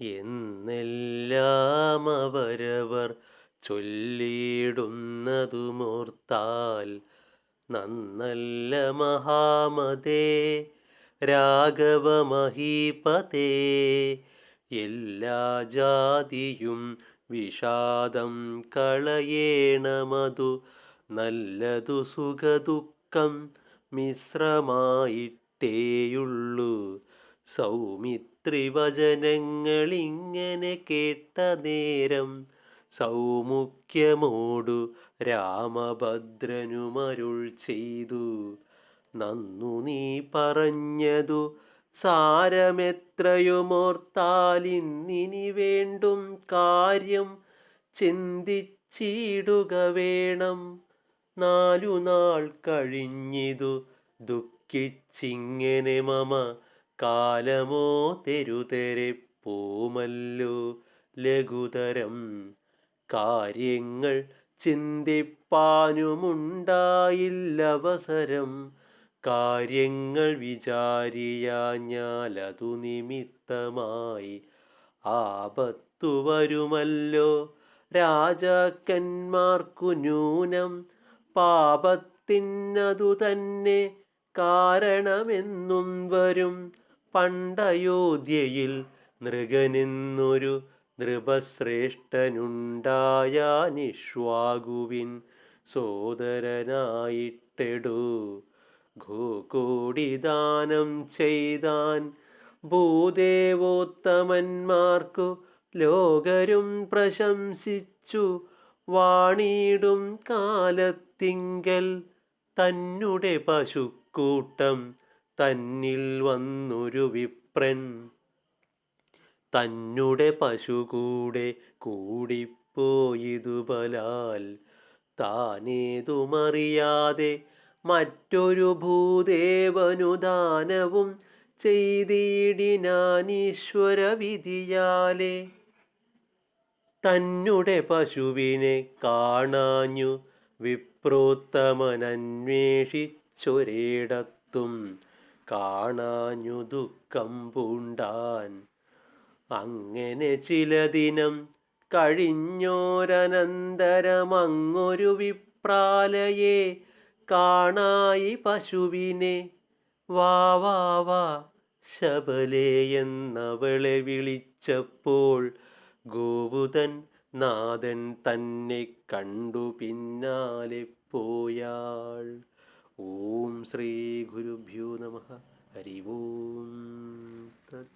എന്നെല്ലാം അവരവർ ചൊല്ലിയിടുന്നതുമോർത്താൽ നന്നല്ല മഹാമതേ രാഘവമഹീപതേ. എല്ലാ ജാതിയും വിഷാദം കളയേണമതു നല്ലതു സുഖദുഃഖം മിശ്രമായിട്ടേയുള്ളൂ. സൗമിത്രി വചനങ്ങളിങ്ങനെ കേട്ട നേരം സൗമുഖ്യമോടു രാമഭദ്രനുമരുൾ ചെയ്തു. നന്നു നീ പറഞ്ഞതു സാരമെത്രയുമോർത്താലിന്നിനി വേണ്ടും കാര്യം ചിന്തിച്ചിടുക വേണം. നാലു നാൾ കഴിഞ്ഞിതു ദുഃഖിച്ചിങ്ങനെ മമ കാലമോ തെരുതെരെ പോമല്ലോ ലഘുതരം. കാര്യങ്ങൾ ചിന്തിപ്പാനുമുണ്ടായില്ലവസരം. കാര്യങ്ങൾ വിചാരിയാഞ്ഞാലതു നിമിത്തമായി ആപത്തു വരുമല്ലോ. രാജാക്കന്മാർക്കു ന്യൂനം പാപത്തിനതു തന്നെ കാരണമെന്നും വരും. പണ്ടയോധ്യയിൽ നൃഗനെന്നൊരു നൃപശ്രേഷ്ഠനുണ്ടായാനിഷ്വാകുവിൻ സോദരനായിട്ടെടു. ഗോകൂടി ദാനം ചെയ്താൻ ഭൂദേവോത്തമന്മാർക്കു ലോകരും പ്രശംസിച്ചു. വാണിടും കാലത്തിങ്കൽ തന്നെ പശുക്കൂട്ടം തന്നിൽ വന്നൊരു വിപ്രൻ. തന്നുടെ പശു കൂടെ കൂടിപ്പോയിതു ബലാൽ താനേതുമറിയാതെ മറ്റൊരു ഭൂദേവനു ദാനവും ചെയ്തിടിനാനീശ്വര വിധിയാലെ തന്നെ പശുവിനെ കാണാഞ്ഞു വിപ്രോത്തമനന്വേഷിച്ചൊരിടത്തും കാണാഞ്ഞു ദുഃഖം പൂണ്ടാൻ. അങ്ങനെ ചില ദിനം കഴിഞ്ഞോരനന്തരമങ്ങൊരു വിപ്രാലയെ കാണായി പശുവിനെ. വാ വാ വാ ശബലേ എന്നവളെ വിളിച്ചപ്പോൾ ഗോപുതൻ നാഥൻ തന്നെ കണ്ടു പിന്നാലെ പോയാൾ. ॐ श्रीगुरुभ्यो नमः। हरि ओं तत्